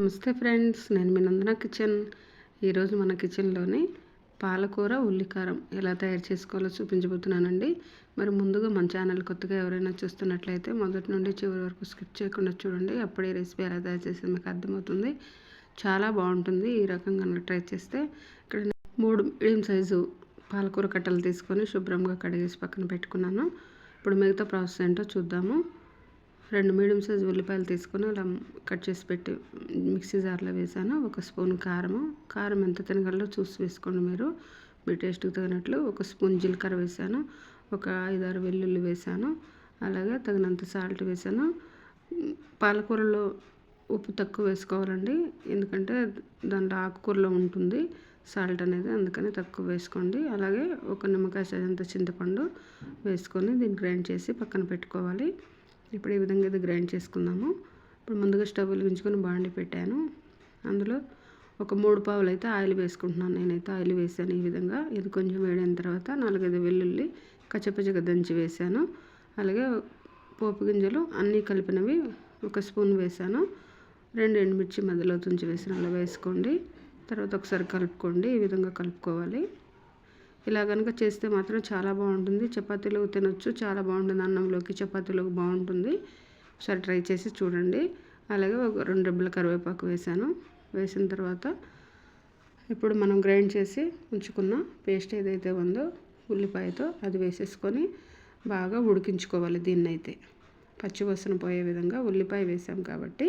నమస్తే ఫ్రెండ్స్ నేను మీ నందన కిచెన్. ఈరోజు మన కిచెన్లోని పాలకూర ఉల్లికారం ఎలా తయారు చేసుకోవాలో చూపించబోతున్నానండి. మరి ముందుగా మన ఛానల్ కొత్తగా ఎవరైనా చూస్తున్నట్లయితే మొదటి నుండి చివరి వరకు స్కిప్ చేయకుండా చూడండి. అప్పుడే రెసిపీ ఎలా తయారు చేసేది మీకు అర్థమవుతుంది. చాలా బాగుంటుంది. ఈ రకంగా ట్రై చేస్తే ఇక్కడ మూడు మీడియం సైజు పాలకూర కట్టలు తీసుకొని శుభ్రంగా కడిగేసి పక్కన పెట్టుకున్నాను. ఇప్పుడు మిగతా ప్రాసెస్ ఏంటో చూద్దాము. రెండు మీడియం సైజ్ ఉల్లిపాయలు తీసుకొని అలా కట్ చేసి పెట్టి మిక్సీ జార్లో వేసాను. ఒక స్పూన్ కారము. కారం ఎంత తినగలరో చూసి వేసుకోండి మీరు. మీ టేస్ట్కి తగినట్లు ఒక స్పూన్ జీలకర్ర వేసాను. ఒక ఐదారు వెల్లుల్లి వేసాను. అలాగే తగినంత సాల్ట్ వేసాను. పాలకూరలో ఉప్పు తక్కువ వేసుకోవాలండి. ఎందుకంటే దాంట్లో ఆకుకూరలో ఉంటుంది. సాల్ట్ అనేది అందుకని తక్కువ వేసుకోండి. అలాగే ఒక నిమ్మకాయ సైజంత చింతపండు వేసుకొని దీన్ని గ్రైండ్ చేసి పక్కన పెట్టుకోవాలి. ఇప్పుడు ఈ విధంగా అయితే గ్రైండ్ చేసుకుందాము. ఇప్పుడు ముందుగా స్టవ్ వెలిగించుకొని బాండి పెట్టాను. అందులో ఒక మూడు పావులు అయితే ఆయిల్ వేసుకుంటున్నాను. నేనైతే ఆయిల్ వేసాను ఈ విధంగా. ఇది కొంచెం వేడైన తర్వాత నాలుగైదు వెల్లుల్లి కచ్చపచ్చగా దంచి వేసాను. అలాగే పోపు గింజలు అన్నీ కలిపినవి ఒక స్పూన్ వేసాను. రెండు ఎండుమిర్చి మధ్యలో తుంచి వేసిన. అలా వేసుకోండి. తర్వాత ఒకసారి కలుపుకోండి. ఈ విధంగా కలుపుకోవాలి. ఇలా కనుక చేస్తే మాత్రం చాలా బాగుంటుంది. చపాతీలు తినొచ్చు. చాలా బాగుంటుంది. అన్నంలోకి చపాతీలోకి బాగుంటుంది. ఒకసారి ట్రై చేసి చూడండి. అలాగే ఒక రెండు డబ్బుల కరివేపాకు వేసాను. వేసిన తర్వాత ఇప్పుడు మనం గ్రైండ్ చేసి ఉంచుకున్న పేస్ట్ ఏదైతే ఉందో ఉల్లిపాయతో అది వేసేసుకొని బాగా ఉడికించుకోవాలి దీన్ని అయితే పచ్చివాసన పోయే విధంగా ఉల్లిపాయ వేసాం కాబట్టి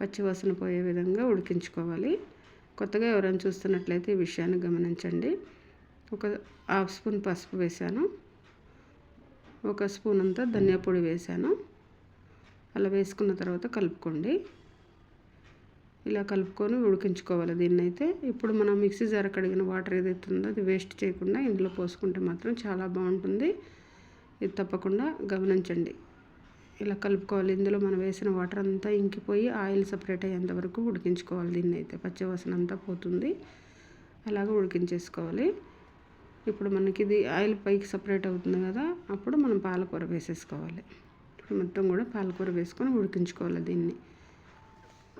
పచ్చివాసన పోయే విధంగా ఉడికించుకోవాలి. కొత్తగా ఎవరైనా చూస్తున్నట్లయితే ఈ విషయాన్ని గమనించండి. ఒక హాఫ్ స్పూన్ పసుపు వేసాను. ఒక స్పూన్ అంతా ధనియా పొడి వేసాను. అలా వేసుకున్న తర్వాత కలుపుకోండి. ఇలా కలుపుకొని ఉడికించుకోవాలి దీన్ని అయితే ఇప్పుడు మనం మిక్సీ జార కడిగిన వాటర్ ఏదైతే ఉందో అది వేస్ట్ చేయకుండా ఇందులో పోసుకుంటే మాత్రం చాలా బాగుంటుంది. ఇది తప్పకుండా గమనించండి. ఇలా కలుపుకోవాలి. ఇందులో మనం వేసిన వాటర్ అంతా ఇంకిపోయి ఆయిల్ సపరేట్ అయ్యేంత వరకు ఉడికించుకోవాలి. దీన్ని అయితే పచ్చివాసన అంతా పోతుంది. అలాగే ఉడికించేసుకోవాలి. ఇప్పుడు మనకి ఇది ఆయిల్ పైకి సపరేట్ అవుతుంది కదా అప్పుడు మనం పాలకూర వేసేసుకోవాలి. ఇప్పుడు మొత్తం కూడా పాలకూర వేసుకొని ఉడికించుకోవాలి దీన్ని.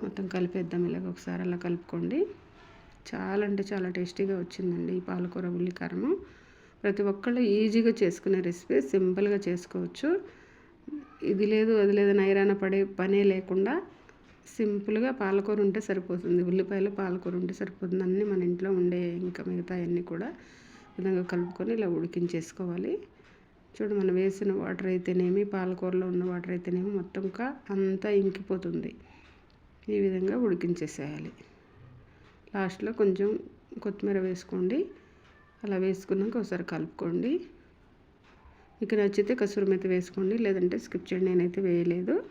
మొత్తం కలిపేద్దాం ఇలాగ ఒకసారి అలా కలుపుకోండి. చాలా అంటే చాలా టేస్టీగా వచ్చిందండి ఈ పాలకూర ఉల్లికారము ప్రతి ఒక్కళ్ళు ఈజీగా చేసుకునే రెసిపీ సింపుల్గా చేసుకోవచ్చు. ఇది లేదు అది లేదు నైరాన పడే పనే లేకుండా సింపుల్గా పాలకూర ఉంటే సరిపోతుంది. ఉల్లిపాయలు పాలకూర ఉంటే సరిపోతుంది. అన్నీ మన ఇంట్లో ఉండే ఇంకా మిగతా అన్నీ కూడా విధంగా కలుపుకొని ఇలా ఉడికించేసుకోవాలి. చూడు మనం వేసిన వాటర్ అయితేనేమి పాలకూరలో ఉన్న వాటర్ అయితేనేమి మొత్తం అంతా ఇంకిపోతుంది. ఈ విధంగా ఉడికించేసేయాలి. లాస్ట్లో కొంచెం కొత్తిమీర వేసుకోండి. అలా వేసుకున్నాక ఒకసారి కలుపుకోండి. మీకు నచ్చితే కసూరి మెత్త వేసుకోండి లేదంటే స్కిప్ చేయండి నేనైతే వేయలేదు.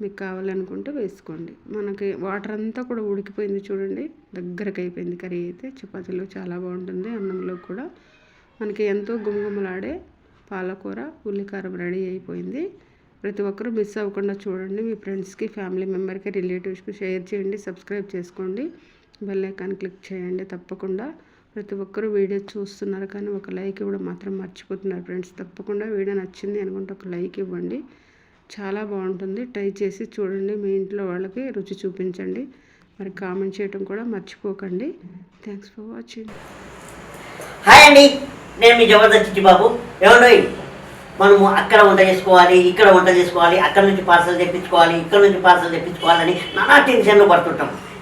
మీకు కావాలనుకుంటే వేసుకోండి. మనకి వాటర్ అంతా కూడా ఉడికిపోయింది చూడండి. దగ్గరకు అయిపోయింది కర్రీ అయితే. చపాతీలో చాలా బాగుంటుంది. అన్నంలో కూడా మనకి ఎంతో గుమగుమలాడే పాలకూర ఉల్లికారం రెడీ అయిపోయింది. ప్రతి ఒక్కరూ మిస్ అవ్వకుండా చూడండి. మీ ఫ్రెండ్స్కి ఫ్యామిలీ మెంబర్కి రిలేటివ్స్కి షేర్ చేయండి. సబ్స్క్రైబ్ చేసుకోండి. బెల్ ఐకాన్ క్లిక్ చేయండి తప్పకుండా. ప్రతి ఒక్కరూ వీడియో చూస్తున్నారు కానీ ఒక లైక్ ఇవ్వడం మాత్రం మర్చిపోతున్నారు ఫ్రెండ్స్. తప్పకుండా వీడియో నచ్చింది అనుకుంటే ఒక లైక్ ఇవ్వండి. చాలా బాగుంటుంది. ట్రై చేసి చూడండి మీ ఇంట్లో వాళ్ళకి రుచి చూపించండి. మరి కామెంట్ చేయడం కూడా మర్చిపోకండి. థ్యాంక్స్ ఫర్ వాచింగ్ హాయ్ అండి. నేను మీ జబర్దస్త్ బాబు. ఏమండి? మనము అక్కడ వంట చేసుకోవాలి ఇక్కడ వంట చేసుకోవాలి అక్కడ నుంచి పార్సల్ తెప్పించుకోవాలి ఇక్కడ నుంచి పార్సల్ తెప్పించుకోవాలని నానా టెన్షన్లు పడుతుంటాం.